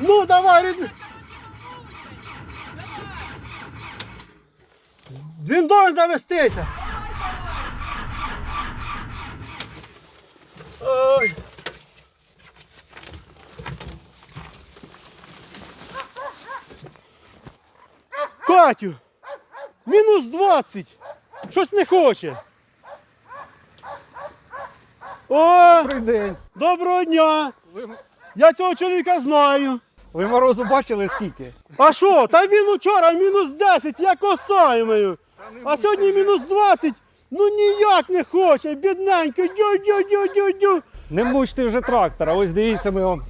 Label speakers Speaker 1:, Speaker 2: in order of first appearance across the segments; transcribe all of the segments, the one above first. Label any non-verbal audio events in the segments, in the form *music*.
Speaker 1: Ну, давай, рідний. Він должен завестися. Ой. Катю, мінус 20. Щось не хоче. О,
Speaker 2: Добрий день.
Speaker 1: доброго дня.
Speaker 2: Ви,
Speaker 1: Я цього чоловіка знаю.
Speaker 2: ви морозу бачили скільки?
Speaker 1: А що? Та він вчора мінус 10, я косаємою. А сьогодні мінус 20. Ну ніяк не хоче, бідненько, дю-дю-дю-дю-дю.
Speaker 2: Не мучте вже трактора, ось дивіться, ми вам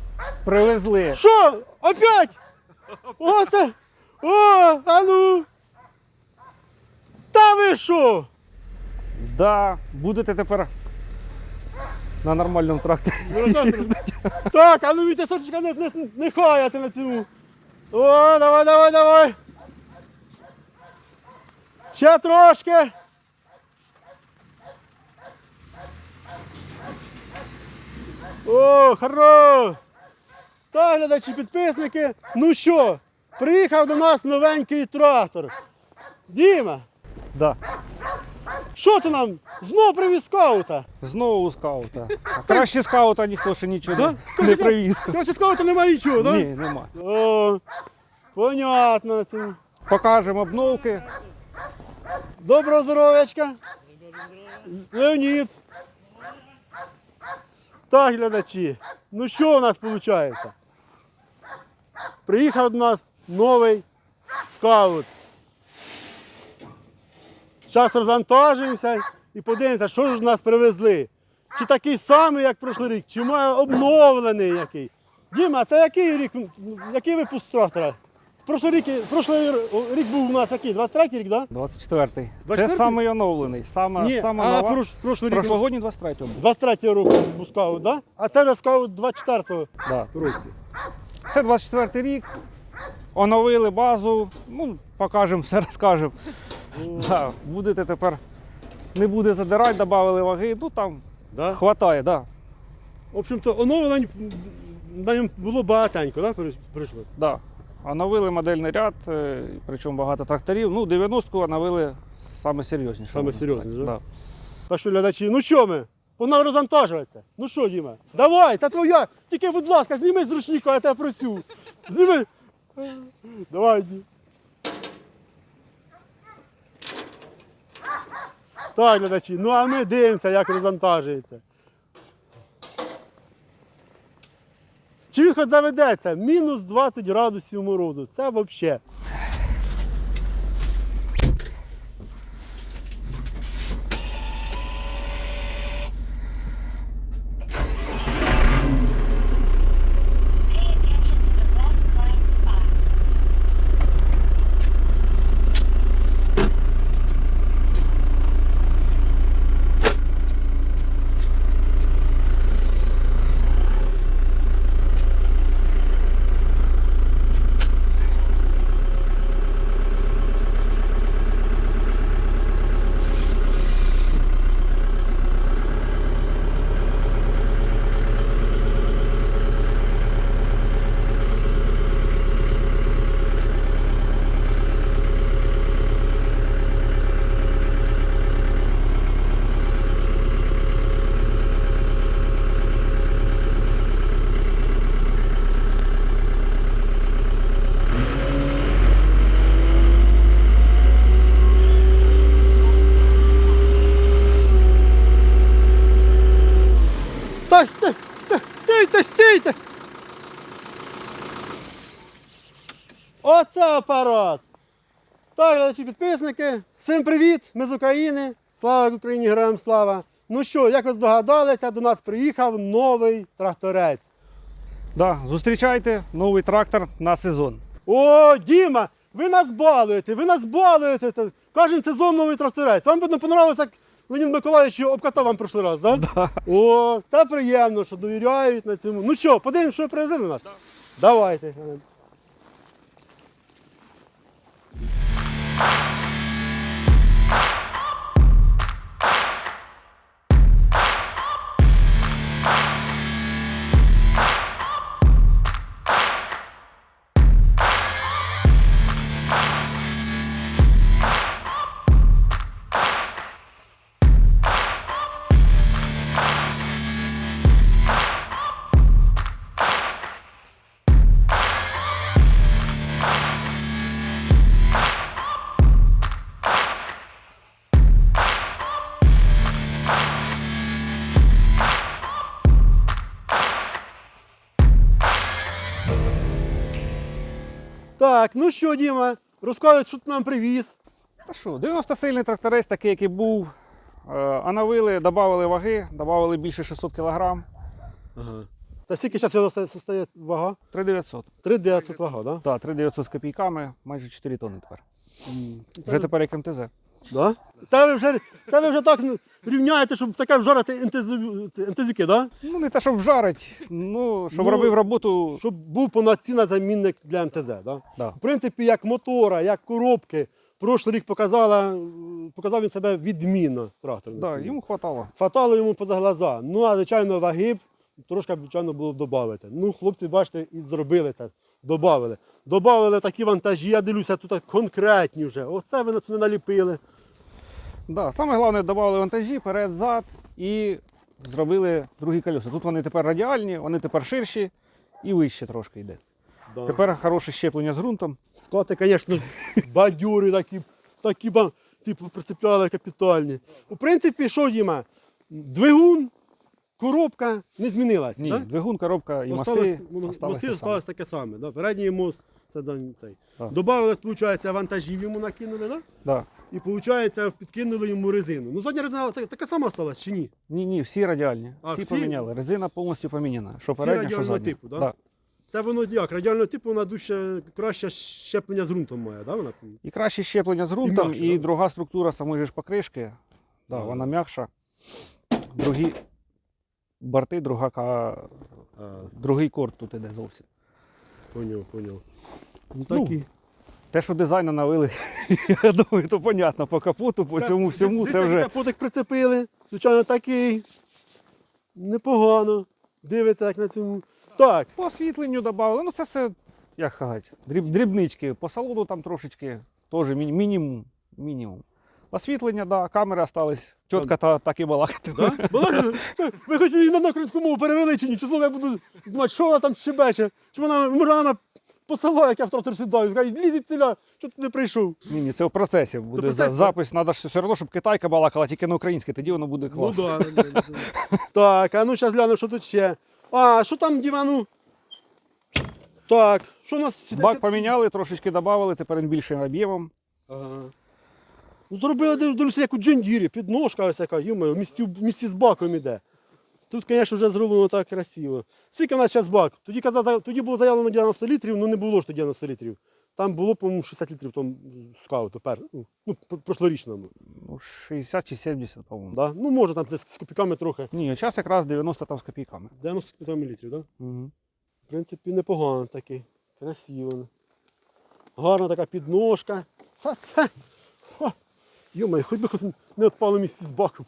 Speaker 2: привезли.
Speaker 1: Що? Опять? Оце. О, а ну. Та ви що?
Speaker 2: Да, будете тепер на нормальному тракторі. їздити. *laughs*
Speaker 1: Так, а ну Вітя, соточка, не, не, не хаяти на цьому. О, давай, давай, давай. Ще трошки. О, хоро. Так, глядачі, підписники. Ну що, приїхав до нас новенький трактор. Діма,
Speaker 2: Да.
Speaker 1: Що ти нам? Знов привіз скаута.
Speaker 2: Знову скаута. А краще скаута ніхто ще нічого
Speaker 1: Да?
Speaker 2: не, не привіз.
Speaker 1: Короче, скаута немає нічого, так?
Speaker 2: Ні, нема.
Speaker 1: О, понятно.
Speaker 2: Покажемо обновки.
Speaker 1: Доброго здоров'ячка. Леонід. Так, глядачі. Ну що у нас виходить? Приїхав до нас новий скаут. Зараз розвантажуємося і подивимося, що ж нас привезли. Чи такий самий, як прошлий рік, чи має обновлений який. Діма, це який рік, який випуск трактора? Прошлий рік, прошлий рік був у нас який? 23 рік, так? Да?
Speaker 2: 24-й. Це
Speaker 1: 24-й?
Speaker 2: самий оновлений. Сама,
Speaker 1: Ні,
Speaker 2: сама
Speaker 1: а
Speaker 2: нова.
Speaker 1: прош, прошлий рік
Speaker 2: Прошлогодній 23-му.
Speaker 1: 23 року був скаут, да? А це вже скаут 24
Speaker 2: Да.
Speaker 1: року.
Speaker 2: Це 24-й рік. Оновили базу. Ну, покажемо, *laughs* все розкажемо. Да. Будете тепер. Не буде задирати, додали ваги. Ну там
Speaker 1: Да?
Speaker 2: хватає, да.
Speaker 1: В общем-то, оновлень на ньому було багатенько, да? прийшло.
Speaker 2: Да. Оновили модельний ряд, е, причому багато тракторів. Ну, 90-ку оновили саме серйозніше.
Speaker 1: Саме
Speaker 2: можна
Speaker 1: серйозніше,
Speaker 2: сказати.
Speaker 1: да? Так що, глядачі, ну що ми? Погнали розвантажуватися. Ну що, Діма? Давай, це твоя. Тільки, будь ласка, зніми з ручника, я тебе просю. Зніми. Давай, йди. Так, глядачі, ну а ми дивимося, як розвантажується. Чи він хоч заведеться? Мінус 20 градусів морозу. Це взагалі. Та сти- та- стійте, стійте! Оце апарат! Так, глядачі підписники, всім привіт! Ми з України. Слава Україні, героям слава! Ну що, як ви здогадалися, до нас приїхав новий тракторець.
Speaker 2: Да. Зустрічайте новий трактор на сезон.
Speaker 1: О, Діма, ви нас балуєте, ви нас балуєте. Кожен сезон новий тракторець. Вам видно, понравилося, як Леонід Миколаївич обкатав вам прошлий раз, так? Да? О, це приємно, що довіряють на цьому. Ну що, подивимось, що ви привезли на нас? Давайте. Thank you. Так, ну що, Діма, розказуй, що ти нам привіз.
Speaker 2: Та що, 90-сильний тракторець, такий, який був. А навили, додали ваги, додали більше 600 кг.
Speaker 1: Ага. Та скільки зараз стає вага?
Speaker 2: 3900.
Speaker 1: 3900 вага, так?
Speaker 2: Так, 3900 з копійками, майже 4 тонни тепер. Вже тепер як МТЗ.
Speaker 1: Да? Та ви вже, та ви вже так рівняєте, щоб таке вжарити МТЗки, да?
Speaker 2: Ну, не те, щоб вжарить, ну, щоб
Speaker 1: Ну,
Speaker 2: робив роботу.
Speaker 1: Щоб був повноцінний замінник для МТЗ. Да?
Speaker 2: Да.
Speaker 1: В принципі, як мотора, як коробки. Прошлий рік показала, показав він себе відмінно трактор.
Speaker 2: Да, йому хватало.
Speaker 1: Фатало йому поза глаза. Ну, а звичайно, ваги трошки, звичайно, було б додати. Ну, хлопці, бачите, і зробили це. Добавили. Добавили такі вантажі, я дивлюся, тут конкретні вже. Оце ви на це не наліпили.
Speaker 2: Да, саме головне, додали вантажі перед, зад і зробили другі колеса. Тут вони тепер радіальні, вони тепер ширші і вище трошки йде. Тепер хороше щеплення з ґрунтом.
Speaker 1: Скоти, звісно, бадюри такі, такі ба- ці прицепляли капітальні. У принципі, що, Діма, двигун, коробка не змінилась.
Speaker 2: Ні,
Speaker 1: да?
Speaker 2: двигун, коробка і мости.
Speaker 1: мости
Speaker 2: те
Speaker 1: таке саме. Да? Передній мост, це цей.
Speaker 2: Так.
Speaker 1: Добавилось, виходить, вантажів йому накинули, да?
Speaker 2: Да.
Speaker 1: і виходить, підкинули йому резину. Ну, задня резина та- така сама осталась чи ні?
Speaker 2: Ні, ні, всі радіальні.
Speaker 1: А,
Speaker 2: всі,
Speaker 1: всі?
Speaker 2: поміняли. Резина повністю поміняна. Що передня, що
Speaker 1: радіального
Speaker 2: задня.
Speaker 1: типу, да? Це воно як? Радіального типу вона дуже краще щеплення з ґрунтом має, да? Вона?
Speaker 2: І краще щеплення з ґрунтом, і,
Speaker 1: м'якше, да?
Speaker 2: друга структура самої ж покришки. Да, Вона м'якша. Другі борти, друга, ка-
Speaker 1: А,
Speaker 2: другий корт тут іде зовсім.
Speaker 1: поняв, поняв. Ну,
Speaker 2: Ну,
Speaker 1: такі.
Speaker 2: Те, що дизайн навели, *laughs* я думаю, то понятно. По капоту, по цьому всьому, це вже.
Speaker 1: Капотик прицепили, звичайно, такий. Непогано. Дивиться, як на цьому. Так,
Speaker 2: По освітленню додали. Ну це все, як казати, дріб, дрібнички. По салону там трошечки, теж мінімум. мінімум. Освітлення, да, камери остались. Тітка та, так і балакати.
Speaker 1: да? Була- ви хоч її на українську мову перевели чи ні? Чи я буду думати, що вона там щебече? Чи вона, може, вона посила, як я в трактор сідаю, скаже, лізіть ціля, що ти не прийшов?
Speaker 2: Ні, ні, це в процесі буде
Speaker 1: так?
Speaker 2: запис. Треба ж все одно, щоб китайка балакала, тільки на українській, тоді воно буде класно.
Speaker 1: Ну да. Так, а ну зараз гляну, що тут ще. А, що там, Діма, ну? Так, що у нас?
Speaker 2: Бак поміняли, трошечки додали, тепер він більшим об'ємом.
Speaker 1: Ага. Ну, зробили, дивлюся, як у джендірі, підножка ось яка, в місті, в місті з баком іде. Тут, звісно, вже зроблено так красиво. Скільки в нас зараз бак? Тоді, казали, тоді було заявлено 90 літрів, ну не було ж тоді 90 літрів. Там було, по-моєму, 60 літрів тому скауту, пер, ну, ну, прошлорічному.
Speaker 2: Ну, 60 чи 70, по-моєму.
Speaker 1: Да? Ну, може, там з копійками трохи.
Speaker 2: Ні, час якраз 90 там з копійками.
Speaker 1: 90 там літрів, так? Да?
Speaker 2: Угу.
Speaker 1: В принципі, непогано такий. Красиво. Гарна така підножка. А це. Йомай, хоч би хоч не відпало місці з баком.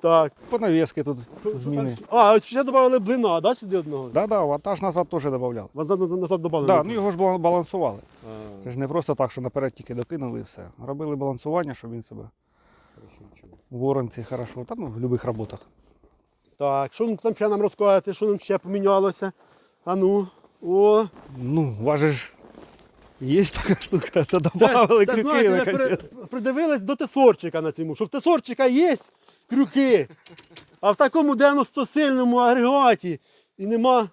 Speaker 1: так.
Speaker 2: По навіски тут зміни.
Speaker 1: А, ще додали блина, да, сюди одного?
Speaker 2: Да, да, вантаж назад теж додавали.
Speaker 1: Назад, назад, додали.
Speaker 2: Да, ну його ж бала- балансували. Це ж не просто так, що наперед тільки докинули і все. Робили балансування, щоб він себе в воронці хорошо, та ну, в будь-яких роботах.
Speaker 1: Так, що там ще нам розказати, що нам ще помінялося? А ну, о.
Speaker 2: Ну, важиш. Є така штука, то додавали
Speaker 1: це,
Speaker 2: крюки.
Speaker 1: знаєте,
Speaker 2: наконець.
Speaker 1: при- придивились до тесорчика на цьому, що в тесорчика є крюки, а в такому 90-сильному агрегаті і нема.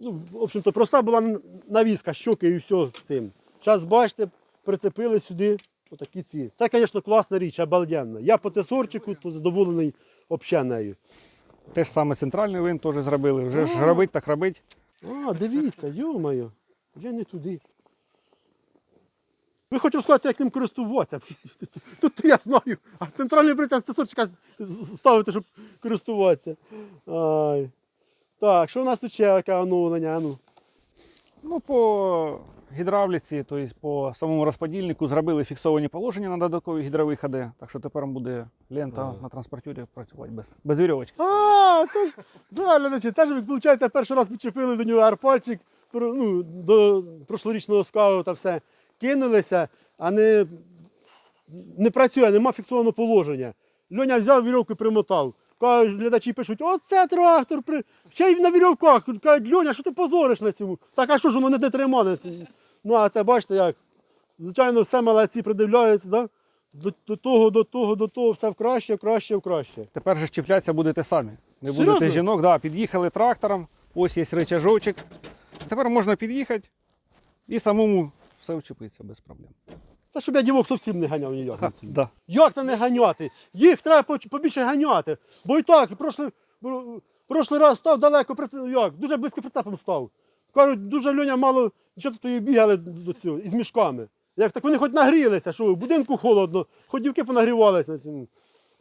Speaker 1: Ну, в общем-то, проста була навіска, щоки і все з цим. Зараз, бачите, прицепили сюди отакі ці. Це, звісно, класна річ, обалденна. Я по тесорчику то задоволений взагалі нею.
Speaker 2: Те ж саме центральний винт теж зробили. Вже ж робить, так робить.
Speaker 1: А, дивіться, йо-моє, я не туди. Ви хочу сказати, як ним користуватися. *laughs* Тут я знаю, а центральний британ стосочка ставити, щоб користуватися. Ай. Так, що у нас тут ще яке оновлення? Ну.
Speaker 2: Ну, по гідравліці, тобто по самому розподільнику зробили фіксовані положення на додаткові гідровиходи. Так що тепер буде лента на транспортері працювати без, без вірьовочки.
Speaker 1: А, це да, глядачі, це ж, виходить, перший раз підчепили до нього арпальчик, ну, до прошлорічного скаута все. Кинулися, а не, не працює, нема фіксованого положення. Льоня взяв вірьовку і примотав. Кажуть, глядачі пишуть, оце трактор, при... ще й на вірьовках. Кажуть, Льоня, що ти позориш на цьому? Так, а що ж воно не тримане? Ну, а це бачите як. Звичайно, все молодці придивляються, да? до, до того, до того, до того, все в краще, в краще, в краще.
Speaker 2: Тепер же чіплятися будете самі. Не
Speaker 1: Серйозно?
Speaker 2: будете жінок, да, під'їхали трактором, ось є рычажочок. Тепер можна під'їхати, І самому все вчепиться без проблем.
Speaker 1: Це щоб я дівок зовсім не ганяв ніяк.
Speaker 2: Ха, да.
Speaker 1: Як це не ганяти? Їх треба побільше ганяти. Бо і так, прошлий, прошлий раз став далеко, приц- як, дуже близько прицепом став. Кажуть, дуже Льоня мало, що тут бігали до цього, із мішками. Як так вони хоч нагрілися, що в будинку холодно, хоч дівки понагрівалися.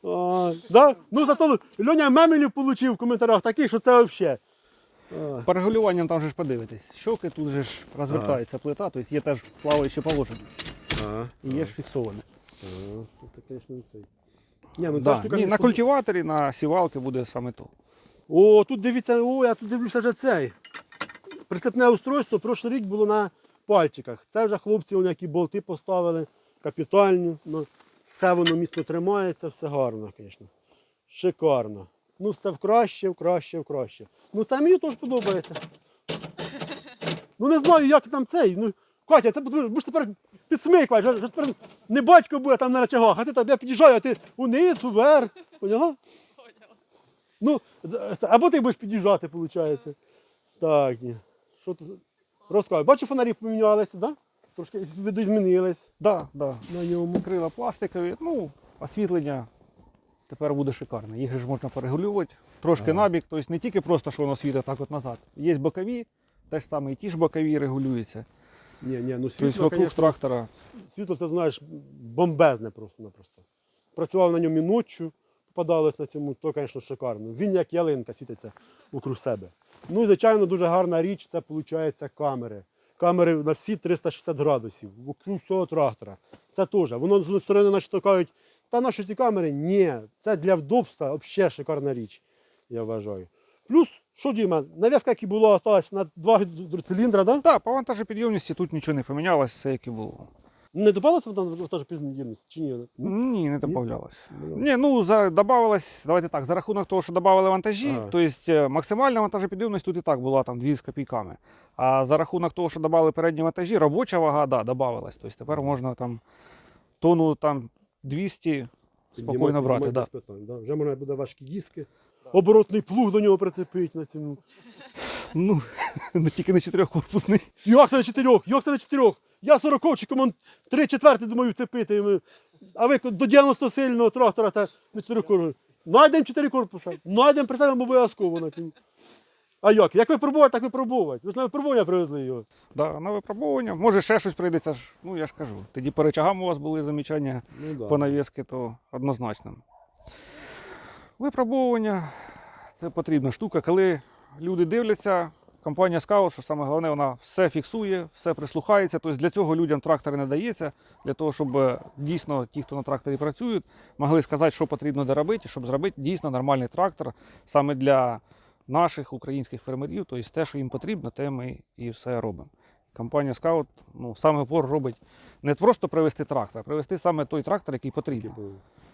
Speaker 1: А, да? Ну зато Льоня мемелів отримав в коментарях таких, що це взагалі.
Speaker 2: По регулюванням там же ж подивитись. Щоки тут же ж розвертається плита, тобто є теж плаваюче положення. І є ж фіксоване.
Speaker 1: Це, звісно, не цей. Ні, ну, та
Speaker 2: Да.
Speaker 1: штука
Speaker 2: Ні, на
Speaker 1: собі-
Speaker 2: культиваторі, на сівалки буде саме то.
Speaker 1: О, тут дивіться, о, я тут дивлюся вже цей. Прицепне устройство прошлий рік було на пальчиках. Це вже хлопці, вони які болти поставили, капітальні. Ну, все воно міцно тримається, все гарно, звісно. Шикарно. Ну, все в краще, краще, краще. Ну, це мені теж подобається. Ну не знаю, як там цей. Ну, Катя, ти будеш тепер підсмикувати, вже тепер не батько буде там на речагах, а ти там я під'їжджаю, а ти униз, уверх. Поняла? Ну, або ти будеш під'їжджати, виходить. Так, ні. Що тут? Розказуй. Бачу, фонарі помінялися, да? Трошки змінились
Speaker 2: Да, да.
Speaker 1: на ньому.
Speaker 2: Крила пластикові, ну, освітлення тепер буде шикарне. Їх ж можна перегулювати. Трошки набік, тобто не тільки просто, що воно світить так от назад. Є бокові, теж саме і ті ж бокові регулюються.
Speaker 1: Ні, ні, ну
Speaker 2: Тобто
Speaker 1: світло,
Speaker 2: вокруг
Speaker 1: конечно,
Speaker 2: трактора.
Speaker 1: світло, ти знаєш, бомбезне просто-напросто. Працював на ньому і ночі, попадалось на цьому, то, звісно, шикарно. Він як ялинка світиться вокруг себе. Ну і, звичайно, дуже гарна річ це, виходить, камери. Камери на всі 360 градусів, вокруг цього трактора. Це теж. Воно з однієї сторони наче кажуть, та наші ті камери? Ні, це для вдобства взагалі шикарна річ, я вважаю. Плюс, що Діма, нав'язка, як і була, осталась на два циліндра, да?
Speaker 2: Так, по вантажопідйомності тут нічого не помінялось, все як і було.
Speaker 1: Не добавилося там теж під'ємність чи ні?
Speaker 2: Ні, не додавалось. Ні, ну за добавилось, давайте так, за рахунок того, що додали вантажі,
Speaker 1: Ага.
Speaker 2: тобто е, максимальна вантажопідйомність тут і так була там 2 з копійками. А за рахунок того, що додали передні вантажі, робоча вага, да, додавалась. Тобто тепер можна там тонну там 200 спокійно брати. Да.
Speaker 1: питань, да. Вже можна буде важкі диски. Оборотний плуг до нього прицепити на цьому.
Speaker 2: Ну, *laughs* тільки не чотирьохкорпусний.
Speaker 1: Як це на чотирьох? Як це на чотирьох? Я сороковчиком, три четверти думаю вцепити. А ви до 90 сильного трактора та на чотирьох корпусах. Найдемо чотири корпуса. Найдемо прицепимо обов'язково на цьому. А як? Як випробувати, так випробувати. Ви ж на випробування привезли його.
Speaker 2: Да, на випробування. Може, ще щось прийдеться. Ну, я ж кажу. Тоді по речагам у вас були замічання
Speaker 1: Ну, да.
Speaker 2: по навіски, то однозначно. Випробовування це потрібна штука. Коли люди дивляться, компанія Scout, що саме головне, вона все фіксує, все прислухається. Тобто для цього людям трактор не дається, для того, щоб е, дійсно ті, хто на тракторі працюють, могли сказати, що потрібно доробити, щоб зробити дійсно нормальний трактор саме для наших українських фермерів. Тобто те, що їм потрібно, те ми і все робимо. Компанія Scout ну, саме опор робить не просто привезти трактор, а привезти саме той трактор, який потрібен.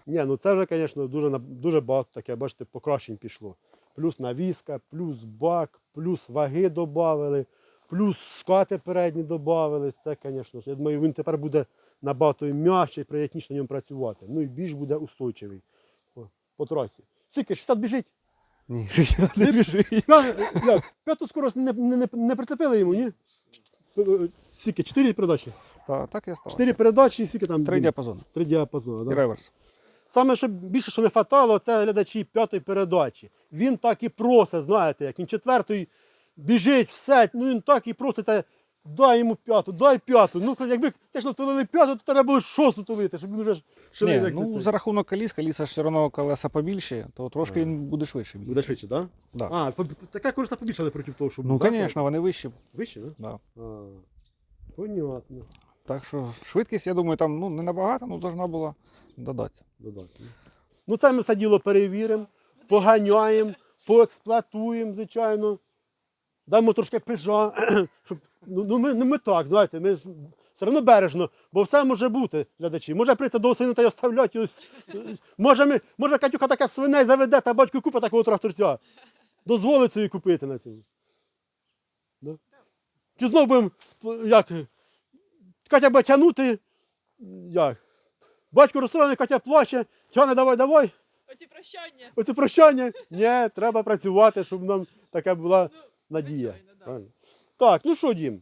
Speaker 1: Ні, ну це вже, звісно, дуже, дуже багато таке, бачите, покращень пішло. Плюс навіска, плюс бак, плюс ваги додали, плюс скати передні додали. Це, звісно ж, я думаю, він тепер буде набагато м'якший, приятніше на ньому працювати. Ну і більш буде устойчивий по, по трасі. Скільки, 60 біжить?
Speaker 2: Ні, 60 не біжить.
Speaker 1: П'яту скорость не, не, не, не прицепили йому, ні? Скільки? Чотири передачі?
Speaker 2: Та, так і сталося.
Speaker 1: Чотири передачі і скільки там?
Speaker 2: Три діапазони.
Speaker 1: Три діапазони,
Speaker 2: І реверс.
Speaker 1: Саме що більше, що не хватало, це глядачі п'ятої передачі. Він так і просить, знаєте, як він четвертої біжить, все, ну він так і проситься, дай йому п'яту, дай п'яту. Ну, якби, звісно, тулили п'яту, то треба було шосту тулити, щоб він вже
Speaker 2: Ні,
Speaker 1: ширив,
Speaker 2: ну,
Speaker 1: це.
Speaker 2: за рахунок коліс, коліса ж все одно колеса побільші, то трошки він буде швидше бігти.
Speaker 1: Буде швидше, так?
Speaker 2: Да.
Speaker 1: А, поб- така користа побільшали проти того, щоб...
Speaker 2: Ну, звісно, вони вищі.
Speaker 1: Вище, так?
Speaker 2: Да.
Speaker 1: А, понятно.
Speaker 2: Так що швидкість, я думаю, там ну, не набагато, але должна була додатися.
Speaker 1: додати. Ну, це ми все діло перевіримо, поганяємо, поексплуатуємо, звичайно. Дамо трошки пижа. *clears throat* Ну, ну, ми, ну, ми так, знаєте, ми ж все одно бережно, бо все може бути, глядачі. Може прийти до осені та й оставляти. Може, ми, може Катюха така свиней заведе, та батько купить такого тракторця. Дозволить собі купити на цьому. Да? Чи знову будемо, як, Катя буде тягнути, як? Батько розстроєний, Катя плаче, тяне, давай, давай.
Speaker 3: Оці прощання.
Speaker 1: Оце прощання. Ні, треба працювати, щоб нам така була надія.
Speaker 3: звичайно, да.
Speaker 1: Так, ну що, Дім?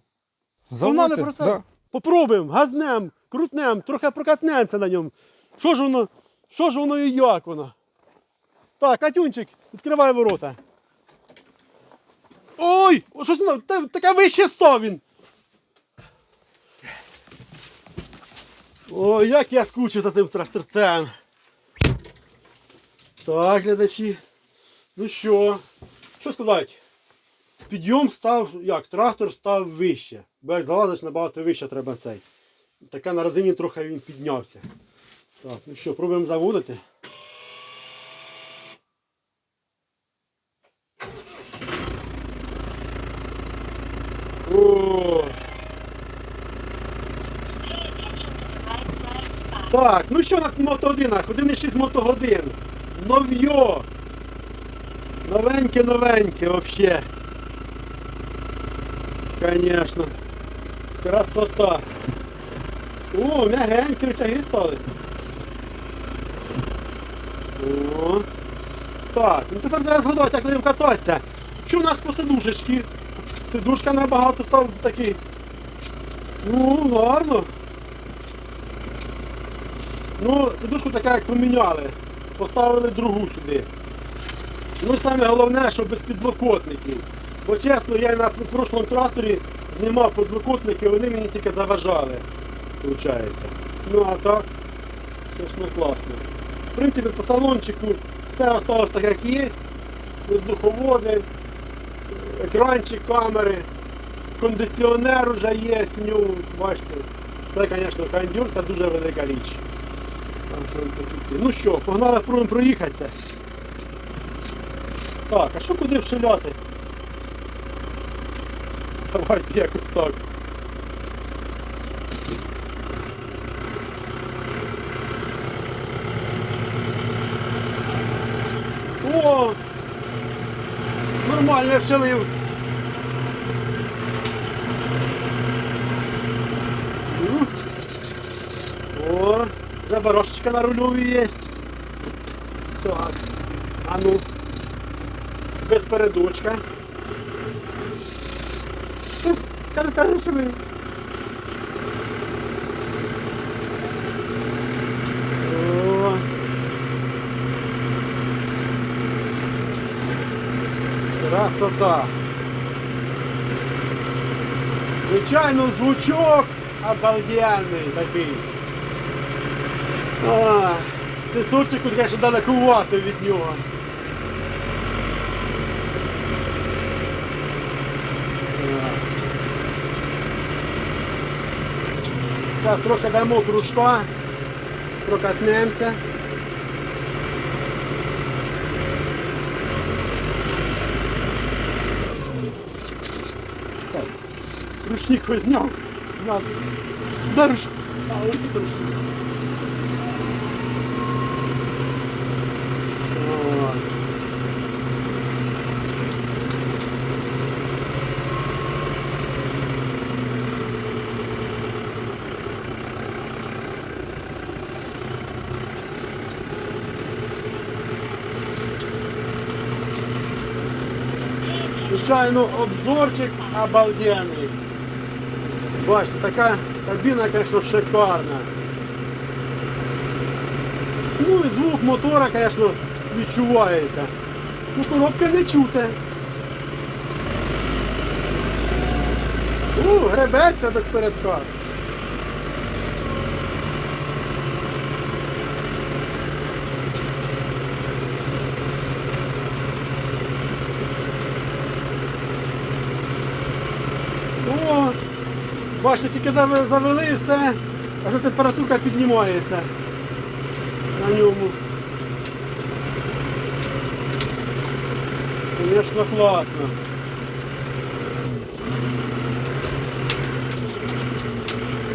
Speaker 1: Погнали
Speaker 2: Заводьте,
Speaker 1: про це.
Speaker 2: да.
Speaker 1: Попробуємо, газнем, крутнем, трохи прокатнемося на ньому. Що ж воно, що ж воно і як воно? Так, Катюнчик, відкривай ворота. Ой! о, Щось таке вище став він. Ой, як я скучу за цим тракторцем. Так, глядачі. Ну що, що сказати? Підйом став, як, трактор став вище. Бо як залазиш набагато вище треба цей. Таке на резині трохи він піднявся. Так, ну що, пробуємо заводити. О! Так, ну що у нас в мотогодинах? 1,6 мотогодин. Нов'йо. Новеньке, новеньке вообще. Конечно. Красота. О, м'ягенькі рычаги стали. О. Так, ну тепер зараз згадати, як будемо кататися. Що у нас по сидушечці? Сидушка набагато став такий. Ну, гарно. Ну, сидушку така як поміняли. Поставили другу сюди. Ну і саме головне, що без підлокотників. Бо чесно, я на прошлому тракторі знімав підлокотники, вони мені тільки заважали. Виходить. Ну а так, звісно, класно. В принципі, по салончику все осталось так, як є. Воздуховоди, екранчик камери, кондиціонер вже є в ньому, бачите. Це, звісно, кондюр, це дуже велика річ. Там, ці. Ну що, погнали пробуємо проїхатися. Так, а що куди вшиляти? Давайте якось так. О! Нормально я вшилив. О, вже барошечка на рульові є. Так. А ну. Без передочка. Кажу, що ви. Красота. Звичайно, звучок обалденний такий. А, Пісочку, звісно, далекувато від нього. Зараз трошки дамо кружка, прокатнемося. Ручник зняв. Де руч... А, ось тут ручник. О. Звичайно, обзорчик обалденний. Бачите, така кабіна, звісно, шикарна. Ну і звук мотора, звісно, відчувається. Ну, коробки не чути. У, гребеться без передка. О, бачите, тільки завели і все, а вже температурка піднімається на ньому. Звісно, класно.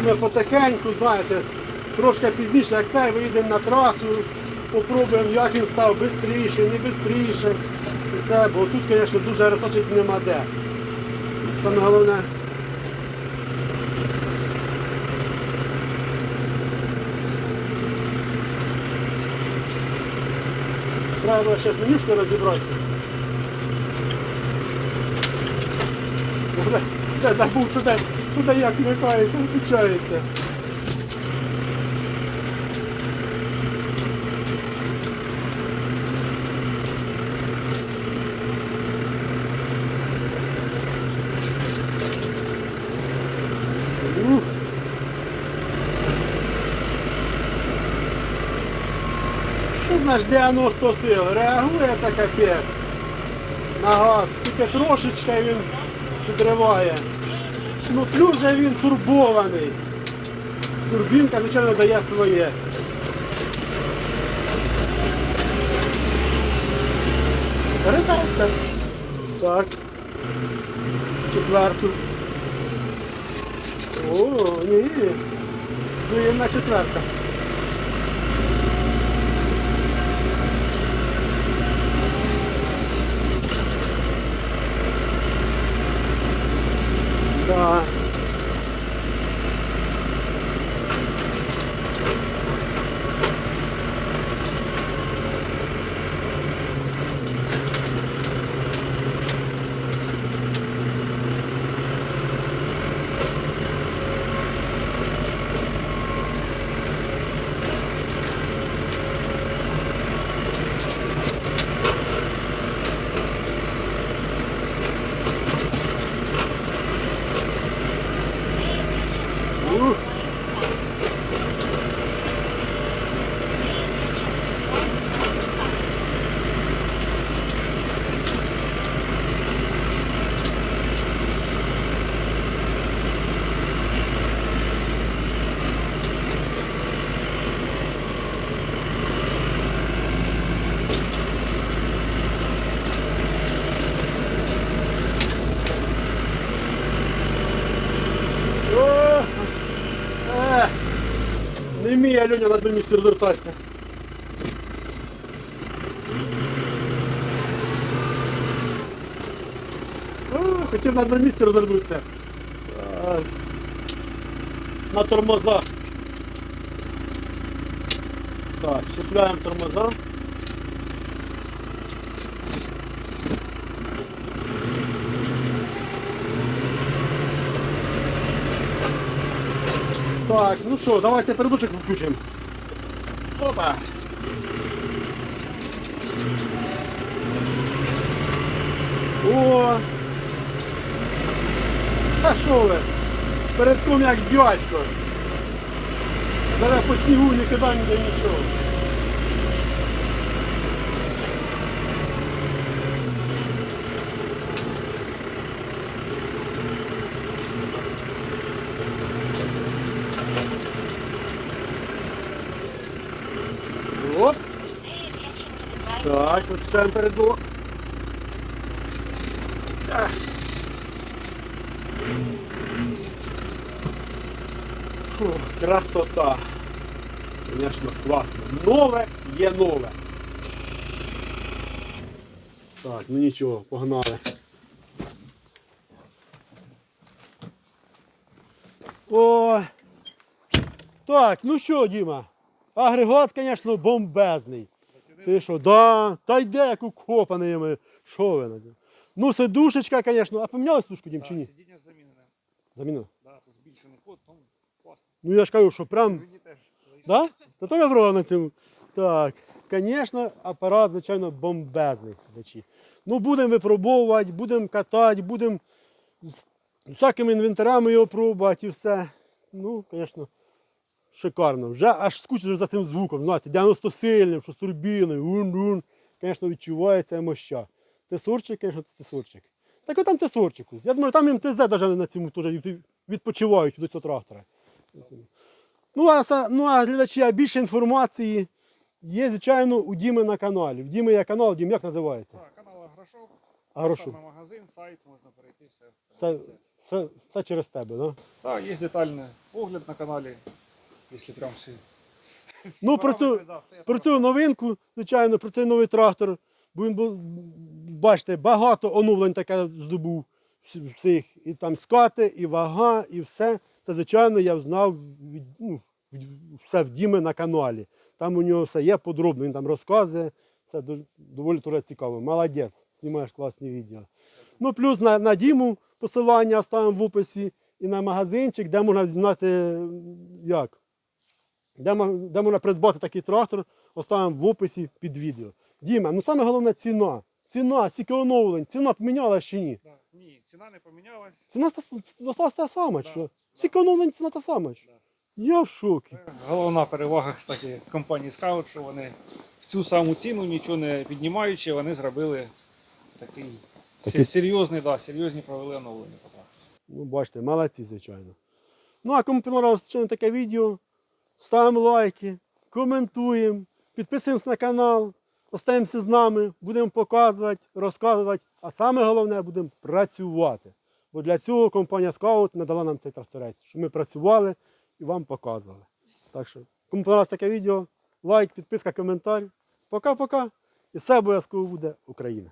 Speaker 1: Ми потихеньку, знаєте, трошки пізніше, як цей, вийдемо на трасу, попробуємо, як він став швидше, не швидше. І все, бо тут, звісно, дуже розсочити нема де. Саме головне. Треба ще менюшку розібратися. Вже, вже забув, що де Що то як виключається. Що значить 90 сил? Реагує це капець. На газ. Тільки трошечки він підриває. Ну плюс же він турбований. Турбінка, звичайно, дає своє. Передався. Так. Четверту. О, ні. Приємна четверта. Да. Не вміє Льоня на одному місці розвертатися. О, Хотів на одному місці розвернутися. А, На тормозах. Так, щепляємо тормоза. Так, ну що, давайте передочок включимо. Опа. О! А що ви? З передком як дядько. Зараз по снігу не ніде нічого. Так, включаємо передок. Фу, красота. Звісно, класно. Нове є нове. Так, ну нічого, погнали. О! Так, ну що, Діма? Агрегат, звісно, бомбезний. Ти що, да, та йде як укопаний. Що ви? Ну, сидушечка, звісно. А поміняли сидушку, Дім, чи ні?
Speaker 2: Сидіння замінене.
Speaker 1: Замінили.
Speaker 2: Да, тут збільшений ход, тому класно.
Speaker 1: Ну я ж кажу, що прям.
Speaker 2: Мені теж.
Speaker 1: Да? Та теж брав на цьому. Так, звісно, апарат, звичайно, бомбезний. Ну, будемо випробовувати, будемо катати, будемо з всякими інвентарями його пробувати і все. Ну, звісно, шикарно. Вже аж скучно за цим звуком. Знаєте, 90 сильним, що з турбіною, ун-ун. Звісно, відчувається моща. Тесорчик, звісно, це тесорчик. Так от там тесорчику. Я думаю, там МТЗ навіть на цьому теж відпочивають до цього трактора. Ну а, ну, а глядачі, а більше інформації є, звичайно, у Діми на каналі. В Діми є канал, Дім, як називається?
Speaker 2: Так, канал Агрошоп.
Speaker 1: Агрошоп.
Speaker 2: Саме магазин, сайт, можна перейти все.
Speaker 1: Це, це, це через тебе, да?
Speaker 2: Так, є детальний огляд на каналі, якщо прям всі
Speaker 1: Ну, про
Speaker 2: все я
Speaker 1: про цю новинку, звичайно, про цей новий трактор. Бо він був, бачите, багато оновлень таке здобув всіх. І там скати, і вага, і все. Це, звичайно, я знав від, ну, від- все в Діми на каналі. Там у нього все є подробно, він там розказує. Це доволі дуже цікаво. Молодець, знімаєш класні відео. Ну, плюс на, на Діму посилання оставимо в описі. і на магазинчик, де можна знати, як. Де, можна придбати такий трактор, оставимо в описі під відео. Діма, ну саме головне ціна. Ціна, скільки оновлень, ціна помінялася чи ні?
Speaker 2: Ні, ціна не помінялась.
Speaker 1: Ціна залишилася та сама, що? Скільки оновлень ціна та сама. Що? Я в шокі.
Speaker 2: Головна перевага, кстати, компанії Scout, що вони в цю саму ціну, нічого не піднімаючи, вони зробили такий
Speaker 1: Такий-
Speaker 2: серйозний, да, серйозні провели оновлення.
Speaker 1: Ну, бачите, молодці, звичайно. Ну, а кому понравилось таке відео, ставимо лайки, коментуємо, підписуємось на канал, остаємося з нами, будемо показувати, розказувати, а саме головне будемо працювати. Бо для цього компанія Scout надала нам цей тракторець, щоб ми працювали і вам показували. Так що, кому понравилось таке відео, лайк, підписка, коментар. Пока-пока. І все обов'язково буде Україна.